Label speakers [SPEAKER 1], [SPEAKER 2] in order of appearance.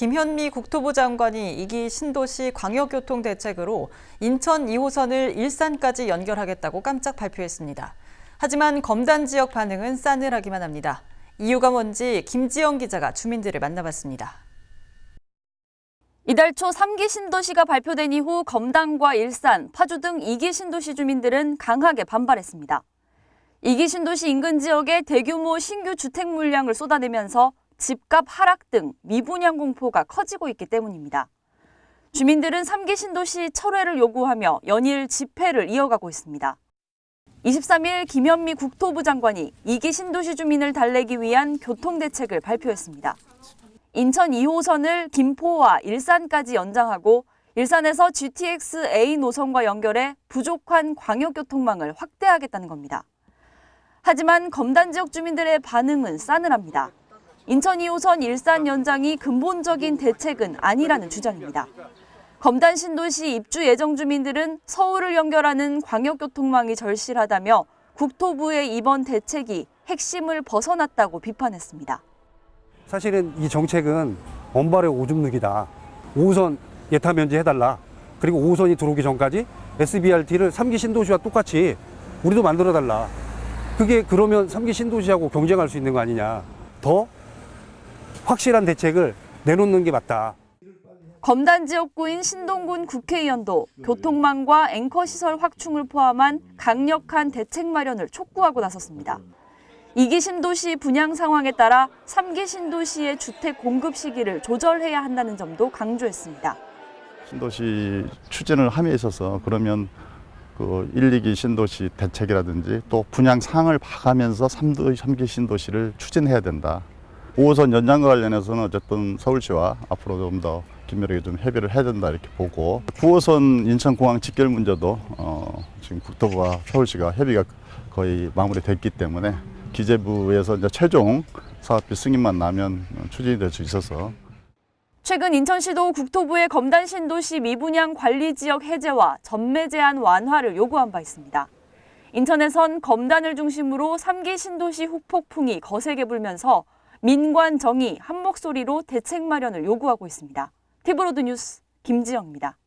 [SPEAKER 1] 김현미 국토부 장관이 이기 신도시 광역교통 대책으로 인천 2호선을 일산까지 연결하겠다고 깜짝 발표했습니다. 하지만 검단 지역 반응은 싸늘하기만 합니다. 이유가 뭔지 김지영 기자가 주민들을 만나봤습니다.
[SPEAKER 2] 이달 초 3기 신도시가 발표된 이후 검단과 일산, 파주 등 2기 신도시 주민들은 강하게 반발했습니다. 2기 신도시 인근 지역에 대규모 신규 주택 물량을 쏟아내면서 집값 하락 등 미분양 공포가 커지고 있기 때문입니다. 주민들은 3기 신도시 철회를 요구하며 연일 집회를 이어가고 있습니다. 23일 김현미 국토부 장관이 2기 신도시 주민을 달래기 위한 교통대책을 발표했습니다. 인천 2호선을 김포와 일산까지 연장하고 일산에서 GTX A 노선과 연결해 부족한 광역교통망을 확대하겠다는 겁니다. 하지만 검단 지역 주민들의 반응은 싸늘합니다. 인천 2호선 일산 연장이 근본적인 대책은 아니라는 주장입니다. 검단 신도시 입주 예정 주민들은 서울을 연결하는 광역교통망이 절실하다며 국토부의 이번 대책이 핵심을 벗어났다고 비판했습니다.
[SPEAKER 3] 사실은 이 정책은 원발의 오줌 누기다. 5호선 예타 면제해달라. 그리고 5호선이 들어오기 전까지 SBRT를 3기 신도시와 똑같이 우리도 만들어달라. 그게 그러면 3기 신도시하고 경쟁할 수 있는 거 아니냐. 더 확실한 대책을 내놓는 게 맞다.
[SPEAKER 2] 검단 지역구인 신동군 국회의원도 교통망과 앵커 시설 확충을 포함한 강력한 대책 마련을 촉구하고 나섰습니다. 2기 신도시 분양 상황에 따라 3기 신도시의 주택 공급 시기를 조절해야 한다는 점도 강조했습니다.
[SPEAKER 4] 신도시 추진을 함에 있어서 그러면 그 1, 2기 신도시 대책이라든지 또 분양 상을 봐가면서 3도, 3기 신도시를 추진해야 된다. 5호선 연장과 관련해서는 어쨌든 서울시와 앞으로 좀 더 긴밀하게 좀 협의를 해야 된다 이렇게 보고 9호선 인천공항 직결 문제도 어, 지금 국토부와 서울시가 협의가 거의 마무리됐기 때문에 기재부에서 이제 최종 사업비 승인만 나면 추진이 될 수 있어서
[SPEAKER 2] 최근 인천시도 국토부의 검단 신도시 미분양 관리 지역 해제와 전매 제한 완화를 요구한 바 있습니다. 인천에선 검단을 중심으로 3기 신도시 후폭풍이 거세게 불면서 민관 정의 한 목소리로 대책 마련을 요구하고 있습니다. 티브로드 뉴스 김지영입니다.